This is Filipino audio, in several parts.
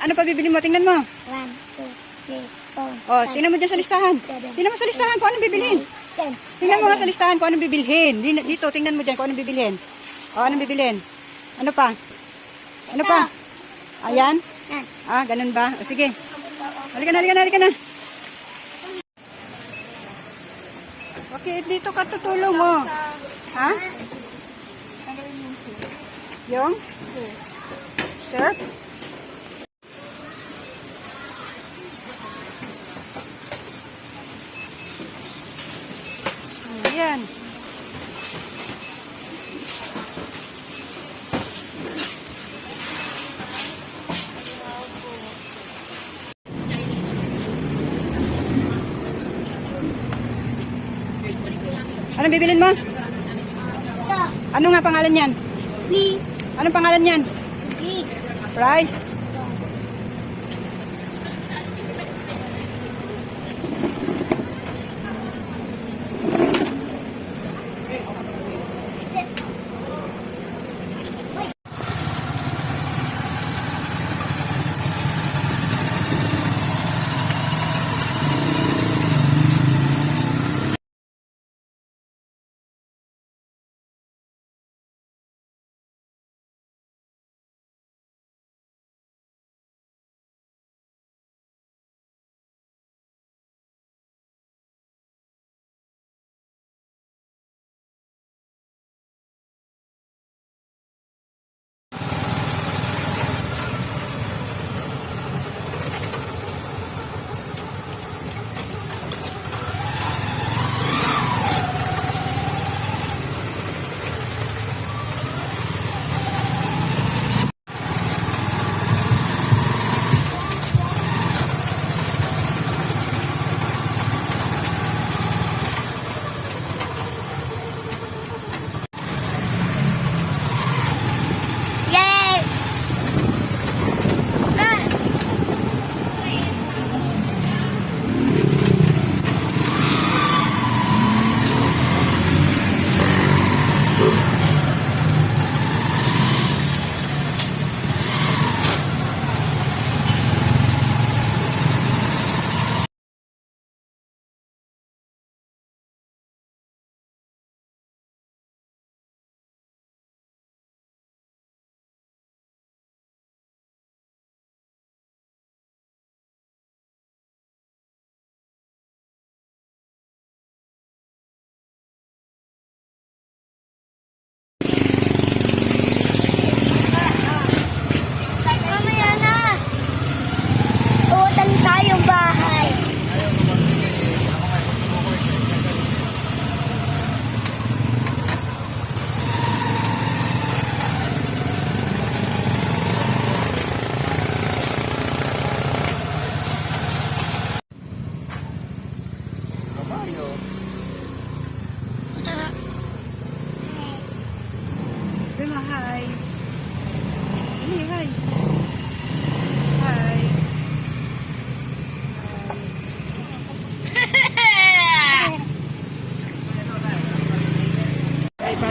Ano pa bibili mo? Tingnan mo. One, two, three, four, Oh, five, tingnan mo dyan sa listahan. Tingnan mo sa listahan kung anong bibilhin. Tingnan mo nga sa listahan kung anong bibilhin. Din- Dito, tingnan mo dyan kung anong bibilhin. O, anong bibilhin? Ano pa? Ano pa? Ayan? Yan. Ah, ganun ba? O, sige. Halika na, halika na, halika na. Okay, dito ka tutulong mo. Ha? Yung? Sir? Ayan. Anong bibilin mo? Ito. Ano nga pangalan yan? Please. Anong pangalan yan? Please. Price?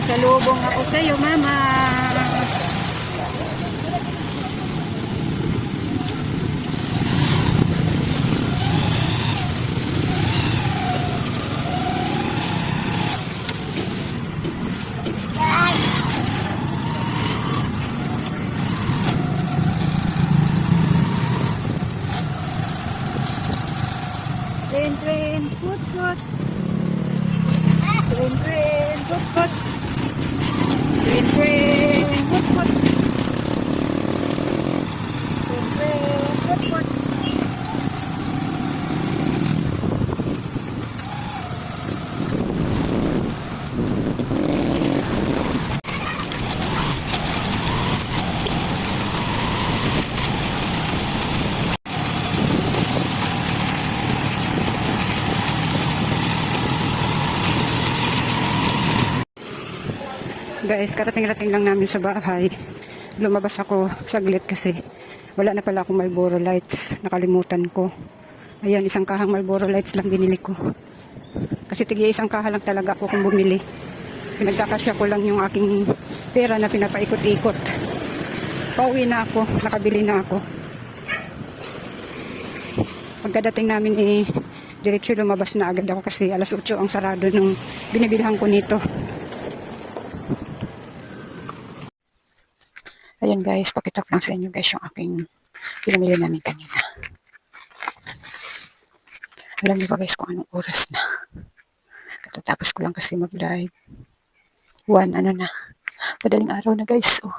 Ay, pasalubong ako sa'yo, mama. Guys, karating-rating lang namin sa bahay. Lumabas ako saglit kasi wala na pala akong Marlboro lights. Nakalimutan ko. Ayan, isang kahang Marlboro lights lang binili ko. Kasi tigi isang kaha lang talaga ako kung bumili. Pinagkakasya ko lang yung aking pera na pinapaikot-ikot. Pauwi na ako, nakabili na ako. Pagkadating namin eh, diretso lumabas na agad ako kasi alas 8 ang sarado nung binibilhan ko nito. Ayan guys, pakita ko lang sa inyo guys yung aking pinamili namin kanina. Alam niyo ba guys kung anong oras na? Katatapos ko lang kasi mag-live. One, ano na. Madaling araw na guys. Oh.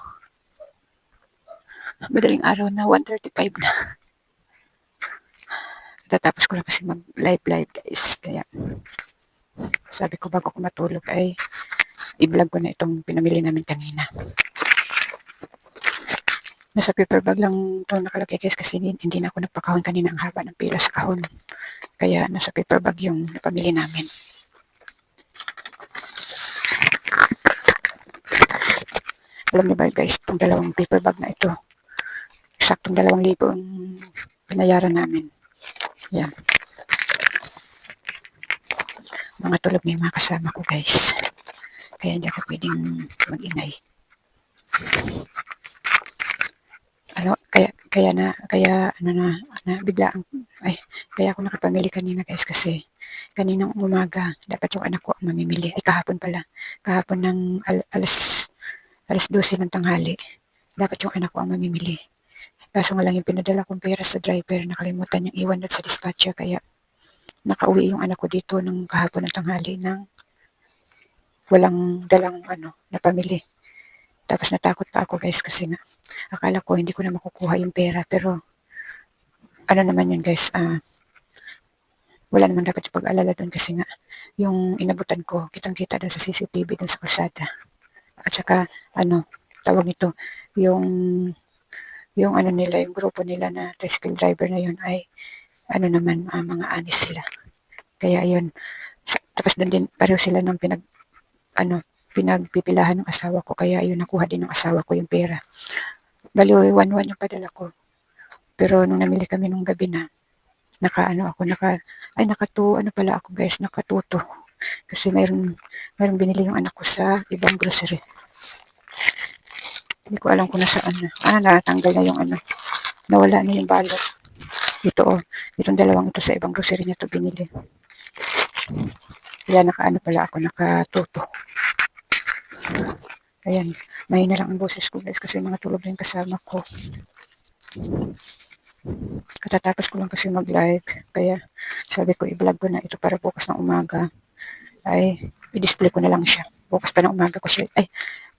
Madaling araw na, 1.35 na. Katatapos ko lang kasi mag-live live guys. Kaya sabi ko bago ko matulog ay i-vlog ko na itong pinamili namin kanina. Nasa paper bag lang ito nakalagay guys kasi hindi, na ako nagpakahon kanina ang haba ng pila sa kahon. Kaya nasa paper bag yung napamili namin. Alam niyo ba guys, itong dalawang paper bag na ito, eksaktong dalawang libo ang pinayaran namin. Yan. Mga tulog na yung mga kasama ko guys. Kaya hindi ako pwedeng mag-ingay. Ano, kaya, kaya na, kaya, ano na, na, bigla ang, ay, kaya ako nakapamili kanina guys kasi kaninang umaga, dapat yung anak ko ang mamimili. Ay, kahapon pala. Kahapon ng al- alas, alas 12 ng tanghali. Dapat yung anak ko ang mamimili. Kaso nga lang yung pinadala kong pera sa driver, nakalimutan niyang iwan doon sa dispatcher, kaya nakauwi yung anak ko dito ng kahapon ng tanghali ng walang dalang ano, na pamili. Tapos natakot pa ako guys kasi nga akala ko hindi ko na makukuha yung pera pero ano naman yun guys, ah wala naman dapat yung pag-alala doon kasi nga yung inabutan ko, kitang-kita doon sa CCTV doon sa kalsada. At saka ano, tawag nito, yung yung ano nila, yung grupo nila na tricycle driver na yun ay ano naman, ah, mga anis sila. Kaya yun, tapos doon din pareho sila ng pinag ano, pinagpipilahan ng asawa ko. Kaya yun, nakuha din ng asawa ko yung pera. Bali, 1-1 yung padala ko. Pero nung namili kami nung gabi na, naka ano ako, naka, ay nakatu, ano pala ako guys, nakatuto. Kasi mayroon, mayroon binili yung anak ko sa ibang grocery. Hindi ko alam kung nasaan na. Ah, natanggal na yung ano. Nawala na yung balot. Ito oh, itong dalawang ito sa ibang grocery niya to binili. Kaya naka ano pala ako, nakatuto. Ayan, mahina lang ang boses ko guys kasi mga tulog na yung kasama ko. Katatapos ko lang kasi mag-live. Kaya sabi ko i-vlog ko na ito para bukas ng umaga. Ay, i-display ko na lang siya. Bukas pa ng umaga ko siya. Ay,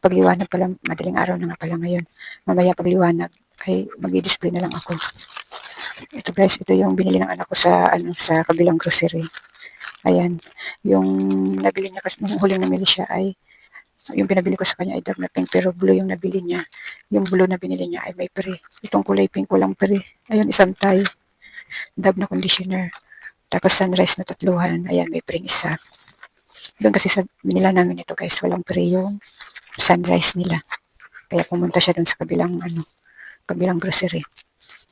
pagliwanag pala, madaling araw na nga pala ngayon. Mamaya pagliwanag ay mag-i-display na lang ako. Ito guys, ito yung binili ng anak ko sa ano sa kabilang grocery. Ayan, yung nabili niya kasi nung huling namili siya ay yung pinabili ko sa kanya ay dark na pink pero blue yung nabili niya. Yung blue na binili niya ay may pre. Itong kulay pink walang pre. Ayun, isang tie. Dab na conditioner. Tapos sunrise na tatluhan. Ayan, may pre isa. Doon kasi sa binila namin ito guys, walang pre yung sunrise nila. Kaya pumunta siya doon sa kabilang ano, kabilang grocery.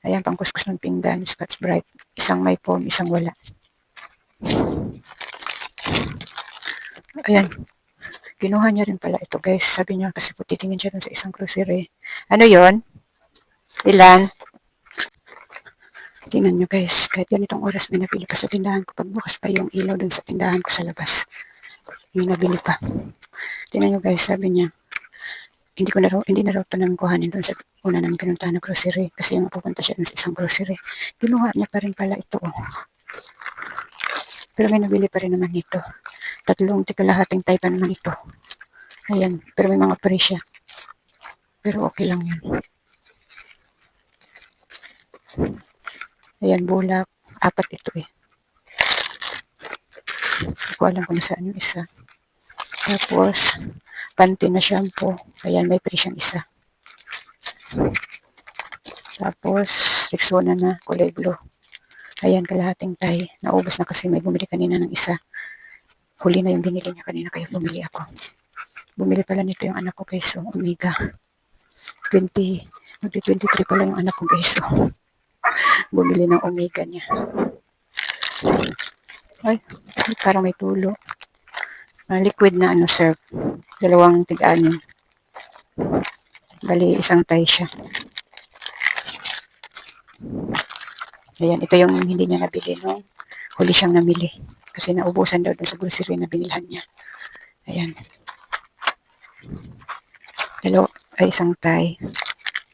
Ayan, pangkuskus ng pinggan, Scotch Bright. Isang may foam, isang wala. Ayan, Kinuha niya rin pala ito, guys. Sabi niya kasi po titingin siya sa isang grocery. Ano yon? Ilan? Tingnan niyo, guys. Kahit ganitong oras may nabili pa sa tindahan ko. Pagbukas pa yung ilaw dun sa tindahan ko sa labas. May nabili pa. Tingnan niyo, guys. Sabi niya, hindi ko na raw, hindi na raw ito nang kuhanin dun sa una ng pinuntahan ng grocery. Kasi yung pupunta siya sa isang grocery. Kinuha niya pa rin pala ito, oh. Pero may nabili pa rin naman ito. Tatlong tikalahating type pa naman ito. Ayan, pero may mga pre siya. Pero okay lang yun. Ayan, bulak. Apat ito eh. Hindi ko alam kung nasaan yung isa. Tapos, panty na shampoo. Ayan, may pre siyang isa. Tapos, Rexona na kulay blue. Ayan, kalahating tay. Naubos na kasi may bumili kanina ng isa. Huli na yung binili niya kanina kaya bumili ako. Bumili pala nito yung anak ko guys. So, Omega. 20, magti-23 pala yung anak ko guys. So, bumili ng Omega niya. Ay, parang may tulo. Ah, liquid na ano, sir. Dalawang tig-anin. Bali, isang tay siya. Ayan, ito yung hindi niya nabili nung huli siyang namili. Kasi naubusan daw dun sa grocery na binilhan niya. Ayan. Dalawa, ay isang tie.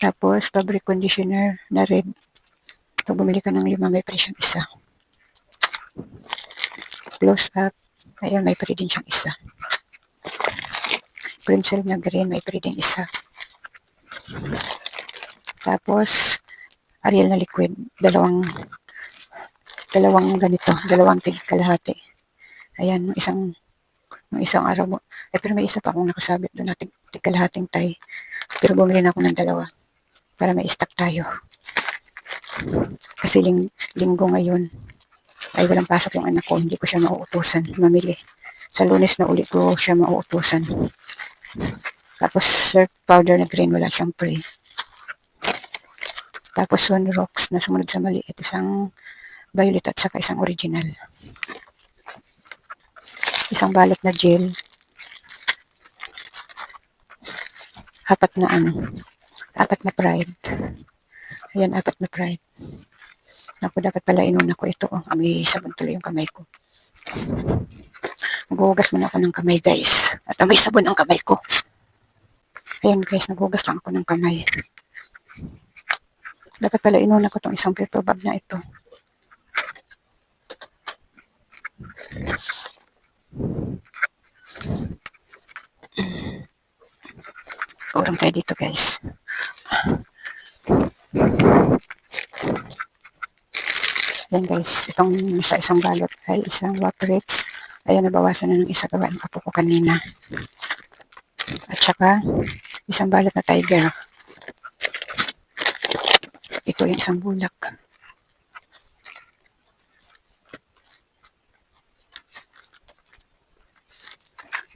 Tapos, fabric conditioner na red. Pag bumili ka ng lima, may presyong isa. Close up. Ayan, may free din siyang isa. Cream silk na green, may free din isa. Tapos, Ariel na liquid. Dalawang, dalawang ganito. Dalawang tig kalahati. Ayan, yung isang, yung isang araw mo. Eh, pero may isa pa akong nakasabit doon natin, tig kalahating tay. Pero bumili na ako ng dalawa para may stock tayo. Kasi ling, linggo ngayon ay walang pasok yung anak ko. Hindi ko siya mauutusan mamili. Sa lunes na uli ko siya mauutusan. Tapos surf powder na green, wala siyang pre. Tapos Sunrocks na sumunod sa maliit, isang violet at saka isang original. Isang balot na gel. Apat na ano, apat na pride. Ayan, apat na pride. Naku, dapat pala inuna ko ito. Oh. Amoy sabon tuloy yung kamay ko. Maghuhugas muna ako ng kamay, guys. At amoy sabon ang kamay ko. Ayan, guys, naghugas lang ako ng kamay. Dapat pala inuna ko tong isang paper bag na ito. Urong tayo dito guys. Ayan guys, itong sa isang balot ay isang Waprits. Ayan, nabawasan na ng isa gawa ng kapo ko kanina. At saka, isang balot na tiger. Ito yung isang bulak.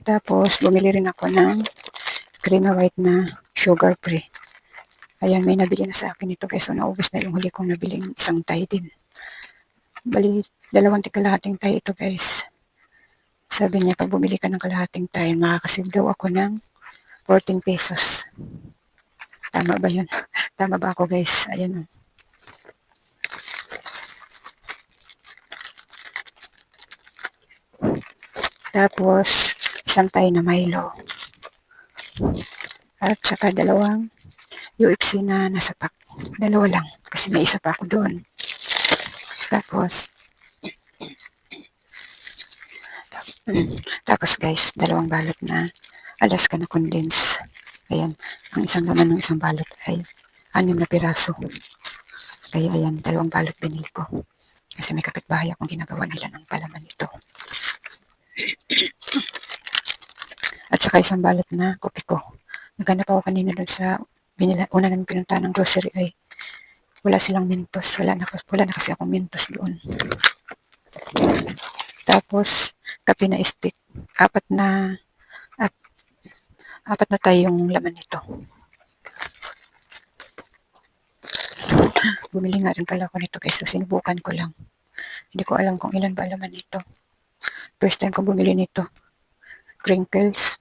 Tapos, bumili rin ako ng creamy white na sugar free. Ayan, may nabili na sa akin ito guys. So, naubos na yung huli kong nabiling isang tie din. Bali, dalawang kalahating tie ito guys. Sabi niya, pag bumili ka ng kalahating tie, makakasave daw ako ng 14 pesos. Tama ba yun? Tama ba ako guys? Ayan o. Tapos, isang tayo na Milo. At saka dalawang UFC na nasa pack. Dalawa lang. Kasi may isa pa ako doon. Tapos, tapos guys, dalawang balot na Alaska na condense. Ayan, ang isang laman ng isang balot ay anim na piraso. Kaya ayan, dalawang balot binili ko. Kasi may kapitbahay akong ginagawa nila ng palaman ito. At saka isang balot na kopi ko. Naghanap ako kanina doon sa binila, una nang pinunta ng grocery ay wala silang mentos. Wala na, wala na kasi akong mentos doon. Tapos, kape na stick. Apat na, apat na tayong laman nito. Bumili nga rin pala ako nito guys. So, sinubukan ko lang. Hindi ko alam kung ilan ba laman nito. First time ko bumili nito. Crinkles.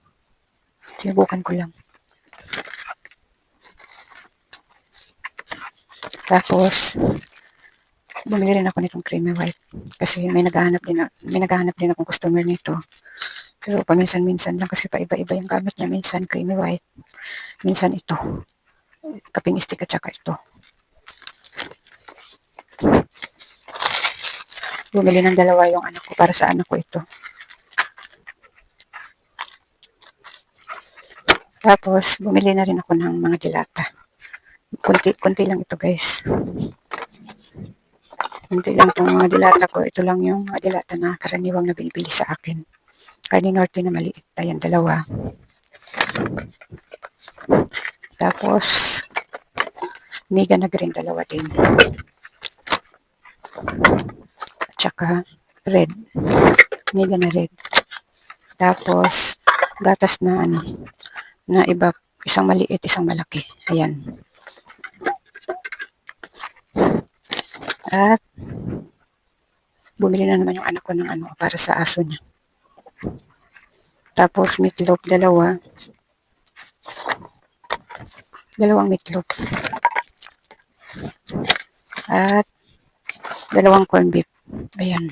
Sinubukan ko lang. Tapos, bumili rin ako nitong creamy white. Kasi may naghahanap din, may naghahanap din akong customer nito. Pero paminsan-minsan lang kasi paiba-iba yung gamit niya. Minsan creamy white. Minsan ito. Kaping stick at saka ito. Bumili ng dalawa yung anak ko para sa anak ko ito. Tapos, bumili na rin ako ng mga dilata. Kunti, kunti lang ito guys. Kunti lang itong mga dilata ko. Ito lang yung mga dilata na karaniwang na binibili sa akin. Carne Norte na maliit. Ayan, dalawa. Tapos, mega na green, dalawa din. At saka, red. Mega na red. Tapos, gatas na ano, na iba, isang maliit, isang malaki. Ayan. At, bumili na naman yung anak ko ng ano, para sa aso niya. Tapos, meatloaf, dalawa. Dalawang meatloaf. At, Dalawang corn beef. Ayan.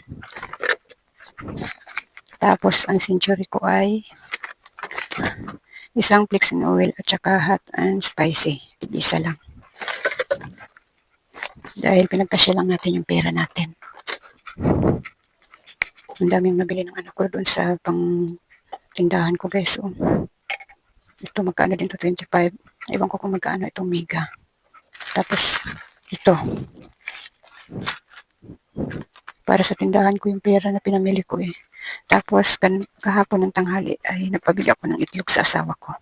Tapos, ang century ko ay isang flaxen oil at saka hot and spicy. Tig-isa lang. Dahil pinagkasya lang natin yung pera natin. Ang daming nabili ng anak ko doon sa pang tindahan ko guys. Oh. Ito magkano din to 25. Ewan ko kung magkano itong mega. Tapos ito. Para sa tindahan ko yung pera na pinamili ko eh. Tapos kahapon ng tanghali ay nagpabili ako ng itlog sa asawa ko.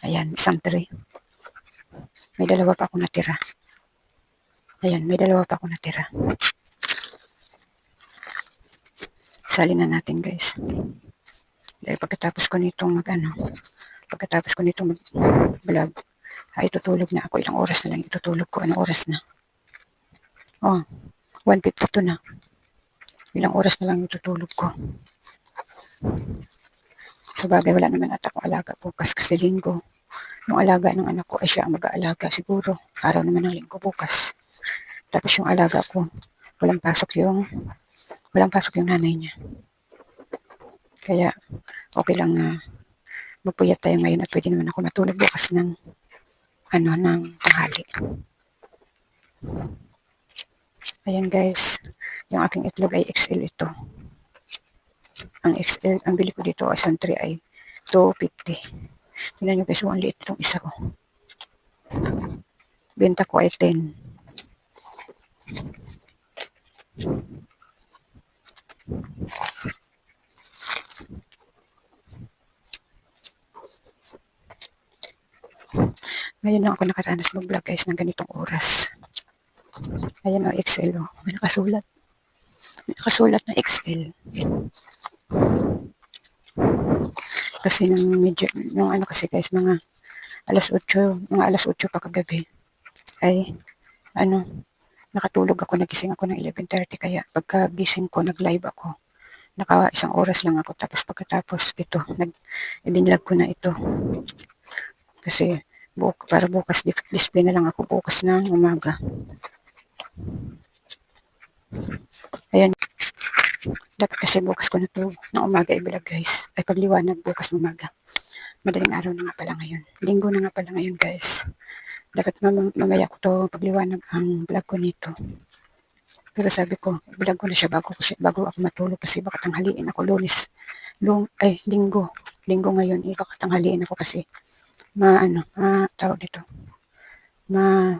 Ayan, isang tray. May dalawa pa ako natira. Ayan, may dalawa pa ako natira. Salin na natin guys. Dahil pagkatapos ko nitong mag ano, pagkatapos ko nitong mag vlog, ay tutulog na ako. Ilang oras na lang itutulog ko. Anong oras na? Oh, 1.52 na. Ilang oras na lang itutulog ko. Sabagay, wala naman ata akong alaga bukas kasi linggo. Yung alaga ng anak ko ay siya ang mag-aalaga siguro. Araw naman ng linggo bukas. Tapos yung alaga ko, walang pasok yung walang pasok yung nanay niya. Kaya okay lang na magpuyat tayo ngayon at pwede naman ako matulog bukas ng ano ng tanghali. Ayan guys, yung aking itlog ay XL ito. Ang XL, ang bili ko dito isang tray ay 250. Tingnan nyo guys, oh, ang liit itong isa ko. Benta ko ay 10. Ngayon lang ako nakaranas mag-vlog guys ng ganitong oras. Ayan o, XL o. May nakasulat. May nakasulat na XL. Kasi nang medyo, nung ano kasi guys, mga alas 8, mga alas 8 pa kagabi, ay, ano, nakatulog ako, nagising ako ng 11.30, kaya pagkagising ko, nag-live ako. Naka isang oras lang ako, tapos pagkatapos ito, nag, idinlag ko na ito. Kasi, buk para bukas di- display na lang ako bukas ng umaga. Ayan. Dapat kasi bukas ko na to ng umaga ibalag guys. Ay pagliwanag bukas umaga. Madaling araw na nga pala ngayon. Linggo na nga pala ngayon guys. Dapat mam- mamaya ko to pagliwanag ang vlog ko nito. Pero sabi ko, vlog ko na siya bago, bago ako matulog kasi baka tanghaliin ako lunes. Lung, ay, linggo. Linggo ngayon, eh, baka tanghaliin ako kasi ma, ano, ma, tawag dito. Ma,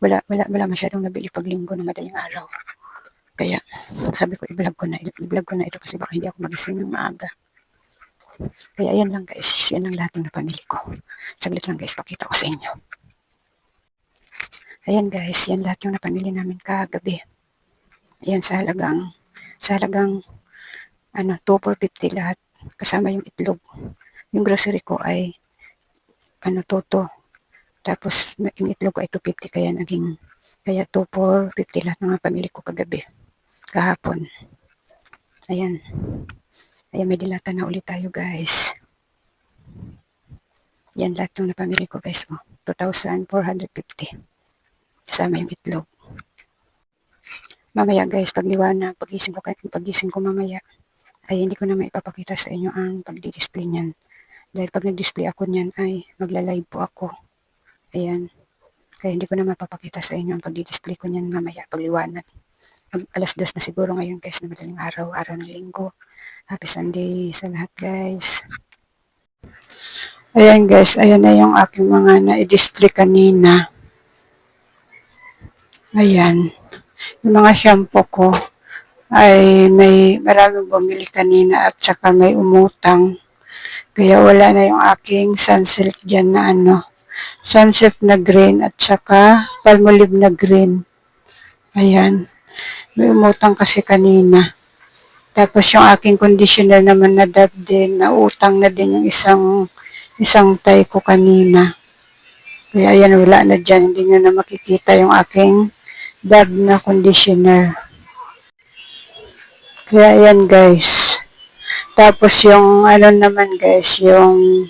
wala, wala, wala masyadong nabili pag linggo na madaling araw. Kaya, sabi ko, i-vlog ko na, i-vlog ko na ito kasi baka hindi ako magising ng maaga. Kaya yan lang guys, yan ang lahat ng napamili ko. Saglit lang guys, pakita ko sa inyo. Ayan guys, yan lahat yung napamili namin kagabi. Ayan sa halagang, sa halagang, ano, 2 for 50 lahat. Kasama yung itlog. Yung grocery ko ay, ano, toto. Tapos, yung itlog ko ay 250 kaya naging, kaya 2 for 50 lahat ng mga pamili ko kagabi. Kahapon. Ayan. Ayan, may dilata na ulit tayo guys. Yan lahat yung napamili ko guys. Oh, 2,450. Kasama yung itlog. Mamaya guys, pag liwanag, pagising ko, pagising ko mamaya, ay hindi ko na maipapakita sa inyo ang pagdi-display niyan. Dahil pag nag-display ako niyan ay magla-live po ako. Ayan. Kaya hindi ko na mapapakita sa inyo ang pagdi-display ko niyan mamaya pag liwanag. Mag alas dos na siguro ngayon guys na madaling araw, araw ng linggo. Happy Sunday sa lahat guys. Ayan guys, ayan na yung aking mga na-display kanina. Ayan. Yung mga shampoo ko ay may maraming bumili kanina at saka may umutang. Kaya wala na yung aking sunsilk dyan na ano. Sunsilk na green at saka palmolive na green. Ayan. May umutang kasi kanina. Tapos yung aking conditioner naman na dab din, nautang na din yung isang isang tay ko kanina. Kaya ayan, wala na dyan. Hindi nyo na makikita yung aking dab na conditioner. Kaya ayan guys. Tapos yung ano naman guys, yung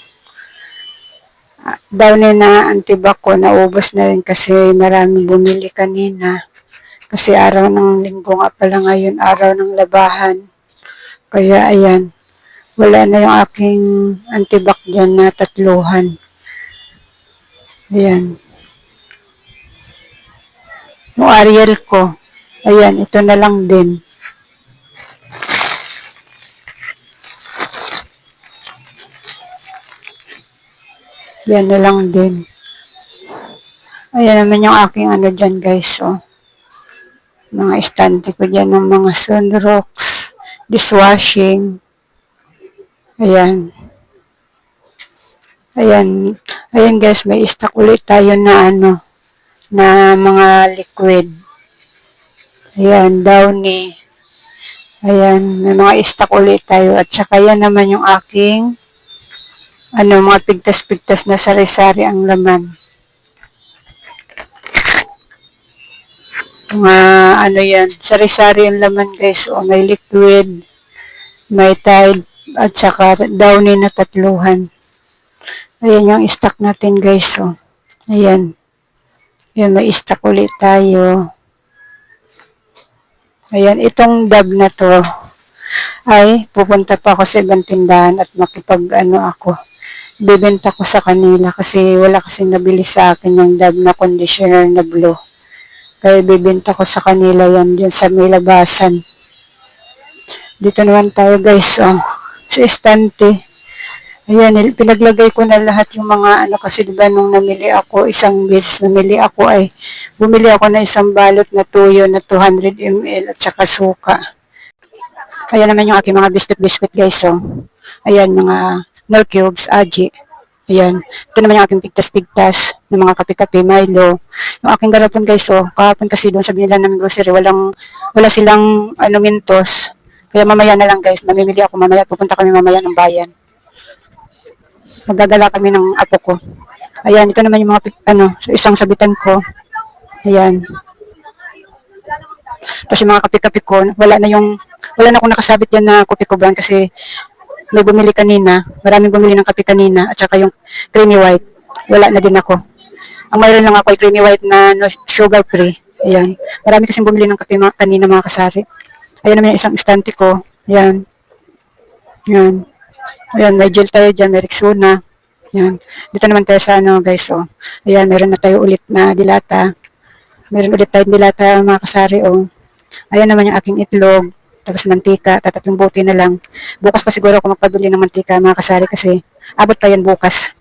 ah, downy na antibac ko, naubos na rin kasi maraming bumili kanina. Kasi araw ng linggo nga pala ngayon, araw ng labahan. Kaya ayan, wala na yung aking antibac dyan na tatluhan. Ayan. Yung Ariel ko, ayan, ito na lang din. Yan na lang din. Ayan naman yung aking ano dyan guys, oh. Mga estante ko dyan ng mga sunrocks, dishwashing. Ayan. Ayan. Ayan guys, may stock ulit tayo na ano, na mga liquid. Ayan, downy. Ayan, may mga stock ulit tayo. At saka yan naman yung aking ano, mga pigtas-pigtas na sari-sari ang laman. Mga ano yan, sari-sari ang laman guys. O may liquid, may tide, at saka downy na tatluhan. Ayan yung stock natin guys. O. Ayan. Ayan, may stock ulit tayo. Ayan, itong dab na to ay pupunta pa ako sa ibang tindahan at makipag ano ako bibenta ko sa kanila kasi wala kasi nabili sa akin yung dab na conditioner na blue. Kaya bibenta ko sa kanila yan dyan sa may labasan. Dito naman tayo guys, oh, sa estante. Ayan, pinaglagay ko na lahat yung mga ano kasi diba nung namili ako, isang beses namili ako ay bumili ako na isang balot na tuyo na 200 ml at saka suka. Ayan naman yung aking mga biscuit-biscuit guys, oh. Ayan, mga milk cubes, aji. Ayan. Ito naman yung aking pigtas-pigtas ng mga kape-kape, Milo. Yung aking garapon guys, oh. Kahapon kasi doon sa binila namin grocery, walang, wala silang ano, mintos. Kaya mamaya na lang guys, mamimili ako mamaya. Pupunta kami mamaya ng bayan. Magdadala kami ng apo ko. Ayan, ito naman yung mga, ano, isang sabitan ko. Ayan. Tapos yung mga kape-kape ko, wala na yung, wala na akong nakasabit yan na kopi ko brand kasi may bumili kanina, maraming bumili ng kape kanina, at saka yung creamy white, wala na din ako. Ang mayroon lang ako ay creamy white na no, sugar free. Ayan. Marami kasing bumili ng kape kanina mga kasari. Ayan naman yung isang istante ko. Ayan. Ayan. Ayan, may tayo dyan, may Rexona. Ayan. Dito naman tayo sa ano guys, oh. Ayan, meron na tayo ulit na dilata. Meron ulit tayong dilata mga kasari, oh. Ayan naman yung aking itlog. Tapos mantika, tatatlong bote na lang. Bukas pa siguro ako magpabili ng mantika mga kasari kasi abot pa yan bukas.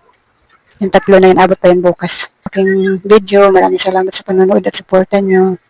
Yung tatlo na yan, abot pa yan bukas. Aking video, maraming salamat sa panonood at suporta nyo.